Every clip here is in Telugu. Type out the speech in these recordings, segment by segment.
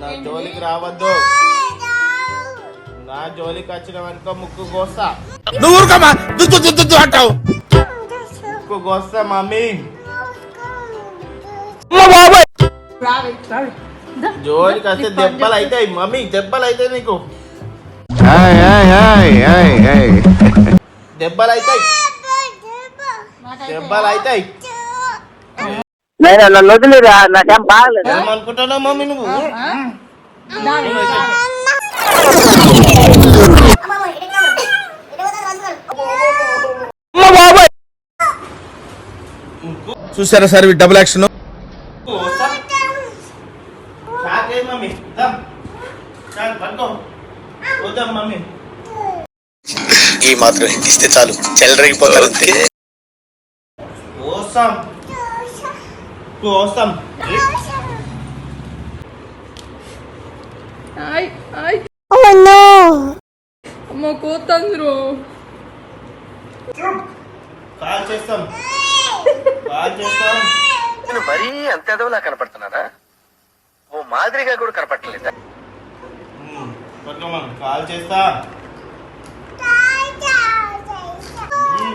నా జోలికి రావద్దు. నా జోలికి వచ్చిన వెనుక ముక్కు కోస్తా. నువ్వు ఊరుకోమా దుద్దు దుద్దు అంటావు. ముక్కు కోస్తా మమ్మీ. రావే రావే. దా. జోలికి వస్తే దెబ్బలు అవుతాయి మమ్మీ. దెబ్బలు అవుతాయి నీకు. దెబ్బలు అవుతాయి దెబ్బలు అవుతాయి నేను నన్ను వదిలేరా? నాకేం బాగలేదు? మమ్మీ నువ్వు. చూసారా సార్ డబుల్ యాక్షన్ ఈ మాత్రం ఇస్తే చాలు. చెల్లరగిపోతారు అంతే. కోస్తాం కోస్తాం ఆయ్ ఆయ్. అమ్మ కోతంద్రు. కాల్ చేస్తాం. కాల్ చేస్తాం. నేను మరీ అంత ఎదవలా కనపడుతున్నారా ఓ మాదిరిగా కూడా కనపడలేదా కాల్ చేస్తా. ఉమ్,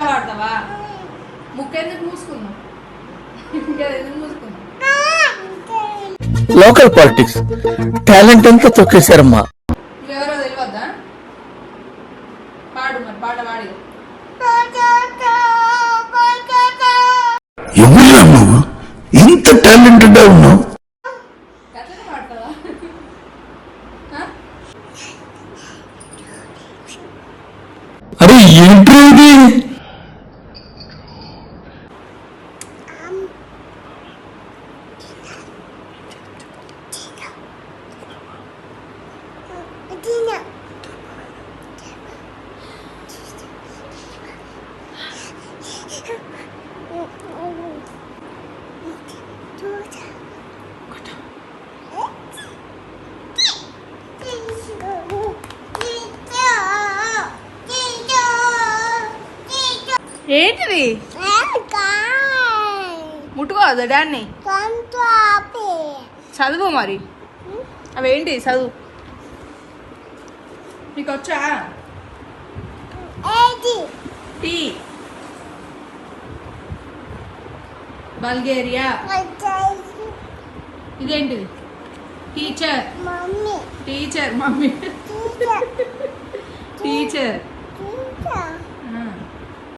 వాడతావా ముక్కెందుకు మూసుకున్నావు ఇంకా ఎందుకు మూసుకున్నావు లోకల్ పాలిటిక్స్ టాలెంట్ అంతా తొక్కేశారమ్మా నువ్వెవరో తెలియద్దా పాడు మరి పాట పాడి నువ్వు ఇంత టాలెంటెడ్ ఉన్నావు அட என்றது Thank. ఏంటిది? ముట్టుకోవద్దా డాన్ని చదువు మరి. అవేంటి చదువు? నీకు వచ్చా టీ. బల్గేరియా. ఇదేంటిది? టీచర్. Teacher mummy. టీచర్.